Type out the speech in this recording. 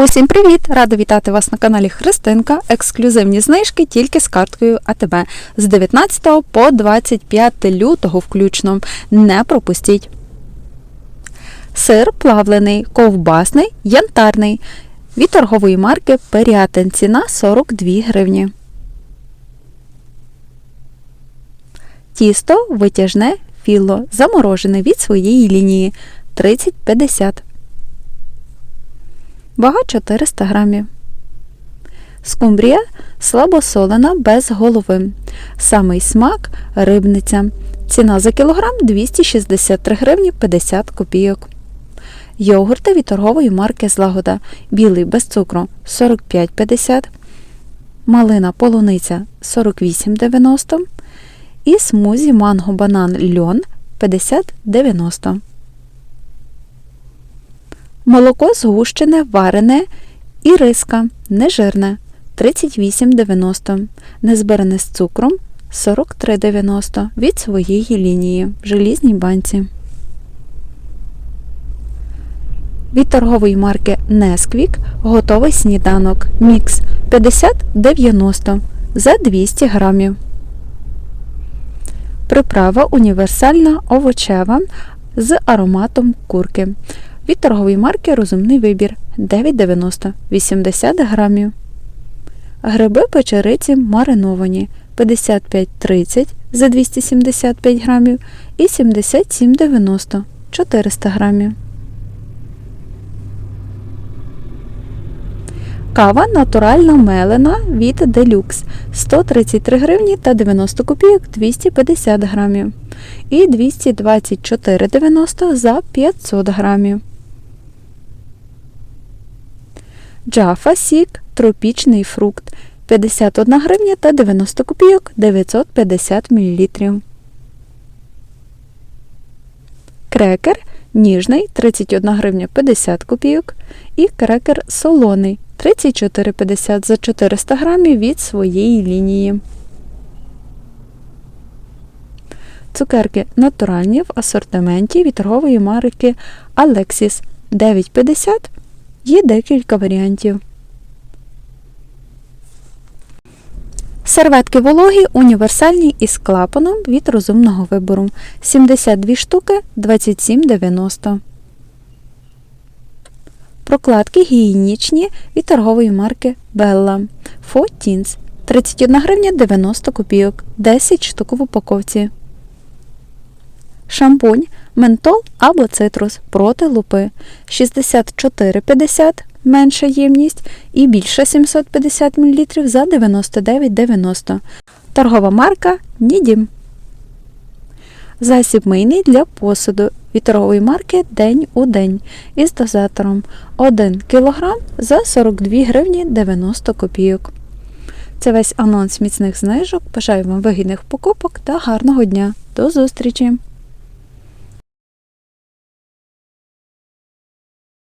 Усім привіт! Рада вітати вас на каналі Христинка. Ексклюзивні знижки тільки з карткою АТБ з 19 по 25 лютого включно. Не пропустіть. Сир плавлений, ковбасний, янтарний. Від торгової марки Періатен. Ціна 42 гривні. Тісто витяжне філо, заморожене від своєї лінії 30-50. Вага 400 грамів. Скумбрія слабосолена без голови. Самий смак рибниця. Ціна за кілограм 263 гривні 50 копійок. Йогурти від торгової марки Злагода. Білий без цукру 45,50. Малина полуниця 48,90. І смузі манго банан льон 50,90. Молоко згущене, варене і риска нежирне 38,90. Незбирене з цукром 43,90 від своєї лінії в желізній банці. Від торгової марки Несквік готовий сніданок Мікс 50,90 за 200 грамів. Приправа універсальна овочева з ароматом курки. Від торгової марки Розумний вибір 9,90 80 грамів. Гриби печериці мариновані 55,30 за 275 грамів і 77,90 400 грамів. Кава натуральна мелена від Делюкс 133 гривні та 90 копійок 250 грамів і 224,90 за 500 грамів. Джафа Сік тропічний фрукт 51 гривня та 90 копійок 950 мл. Крекер ніжний 31 гривня 50 копійок і крекер солоний 34,50 за 400 грамів від своєї лінії. Цукерки натуральні в асортименті від торгової марки Alexis 9,50 Є декілька варіантів. Серветки вологі універсальні із клапаном від розумного вибору. 72 штуки 27,90. Прокладки гігієнічні від торгової марки Bella. Фотінс 31 гривня 90 копійок, 10 штук в упаковці. Шампунь, ментол або цитрус проти лупи 64,50 менша ємність і більше 750 мл за 99,90. Торгова марка Нідім. Засіб мийний для посуду від торгової марки День у день із дозатором 1 кг за 42 гривні 90 копійок. Це весь анонс міцних знижок. Бажаю вам вигідних покупок та гарного дня. До зустрічі!